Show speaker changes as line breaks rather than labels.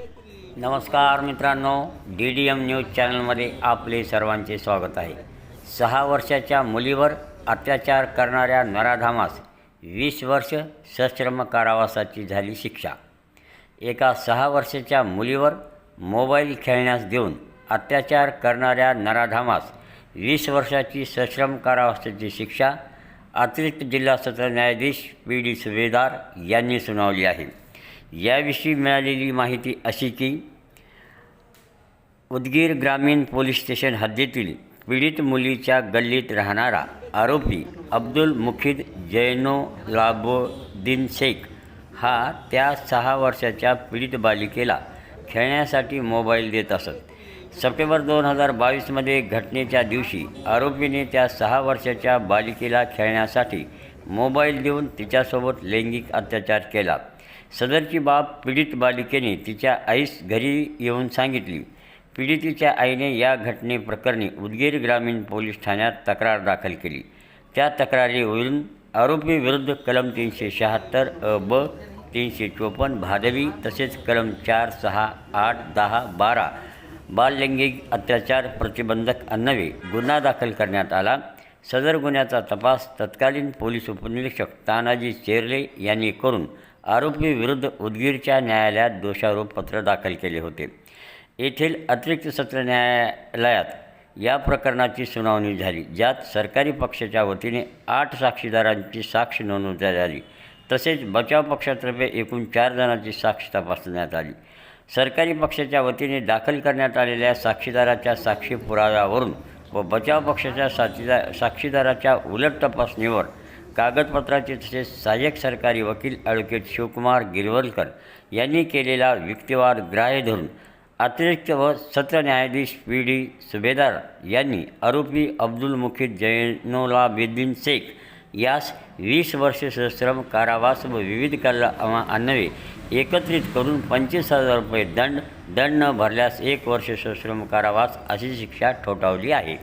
नमस्कार मित्रांनो D D M news चॅनलमध्ये आपले सर्वांचे स्वागत आहे. सहा वर्षाच्या मुलीवर अत्याचार करणाऱ्या नराधामास वीस वर्ष सश्रम कारावासाची झाली शिक्षा. एका सहा वर्षाच्या मुलीवर मोबाईल खेळण्यास देऊन अत्याचार करणाऱ्या नराधामास वीस वर्षाची सश्रम कारावासाची शिक्षा अतिरिक्त जिल्हा सत्र न्यायाधीश पी डी सुभेदार यांनी सुनावली आहे. याविषयी मिळालेली माहिती अशी की उदगीर ग्रामीण पोलीस स्टेशन हद्दीतील पीडित मुलीच्या गल्लीत राहणारा आरोपी अब्दुल मुखिद जैनो लाबोद्दीन शेख हा त्या सहा वर्षाच्या पीडित बालिकेला खेळण्यासाठी मोबाईल देत असत. सप्टेंबर दोन हजार बावीसमध्ये घटनेच्या दिवशी आरोपीने त्या सहा वर्षाच्या बालिकेला खेळण्यासाठी मोबाईल देऊन तिच्यासोबत लैंगिक अत्याचार केला. सदरची बाब पीडित बालिकेने तिच्या आईस घरी येऊन सांगितली. पीडितीच्या आईने या घटनेप्रकरणी उदगीर ग्रामीण पोलीस ठाण्यात तक्रार दाखल केली. त्या तक्रारीवरून आरोपीविरुद्ध कलम तीनशे शहात्तर अ ब तीनशे चोपन्न भादवी तसेच कलम चार सहा आठ दहा बारा बाललैंगिक अत्याचार प्रतिबंधक अन्वये गुन्हा दाखल करण्यात आला. सदर गुन्ह्याचा तपास तत्कालीन पोलीस उपनिरीक्षक तानाजी चेरले यांनी करून आरोपीविरुद्ध उदगीरच्या न्यायालयात दोषारोपपत्र दाखल केले होते. येथील अतिरिक्त सत्र न्यायालयात या प्रकरणाची सुनावणी झाली ज्यात सरकारी पक्षाच्या वतीने आठ साक्षीदारांची साक्ष नोंदवण्यात आली. तसेच बचाव पक्षातर्फे एकूण चार जणांची साक्ष तपासण्यात आली. सरकारी पक्षाच्या वतीने दाखल करण्यात आलेल्या साक्षीदाराच्या साक्षी पुराव्यावरून व बचाव पक्षाच्या साक्षीदार साक्षीदाराच्या उलट तपासणीवर कागदपत्राचे तसेच सहाय्यक सरकारी वकील ॲडव्होकेट शिवकुमार गिरवलकर यांनी केलेला युक्तिवाद ग्राह्य धरून अतिरिक्त व सत्र न्यायाधीश पी डी सुभेदार यांनी आरोपी अब्दुल मुखीद जैनोला बिद्दीन शेख यास वीस वर्ष सश्रम कारावास व विविध कलमा अन्नवे एकत्रित करून पंचवीस हजार रुपये दंड दंड न भरल्यास एक वर्ष सश्रम कारावास अशी शिक्षा ठोठावली आहे.